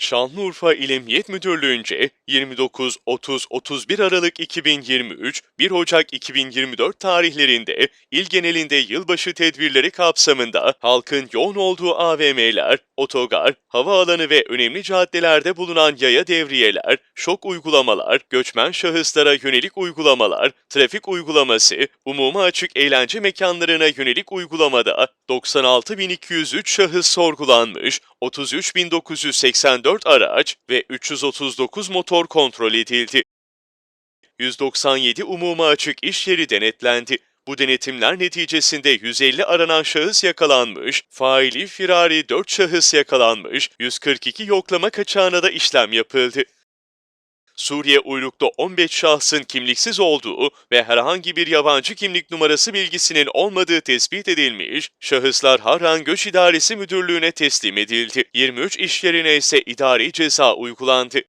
Şanlıurfa İl Emniyet Müdürlüğü'nce 29, 30, 31 Aralık 2023, 1 Ocak 2024 tarihlerinde il genelinde yılbaşı tedbirleri kapsamında halkın yoğun olduğu AVM'ler, otogar, havaalanı ve önemli caddelerde bulunan yaya devriyeler, şok uygulamalar, göçmen şahıslara yönelik uygulamalar, trafik uygulaması, umuma açık eğlence mekanlarına yönelik uygulamada 96.203 şahıs sorgulanmış, 33.984 araç ve 339 motor kontrol edildi. 197 umuma açık iş yeri denetlendi. Bu denetimler neticesinde 150 aranan şahıs yakalanmış, faili firari 4 şahıs yakalanmış, 142 yoklama kaçağına da işlem yapıldı. Suriye uyruklu 15 şahsın kimliksiz olduğu ve herhangi bir yabancı kimlik numarası bilgisinin olmadığı tespit edilmiş, şahıslar Harran Göç İdaresi Müdürlüğü'ne teslim edildi. 23 iş yerine ise idari ceza uygulandı.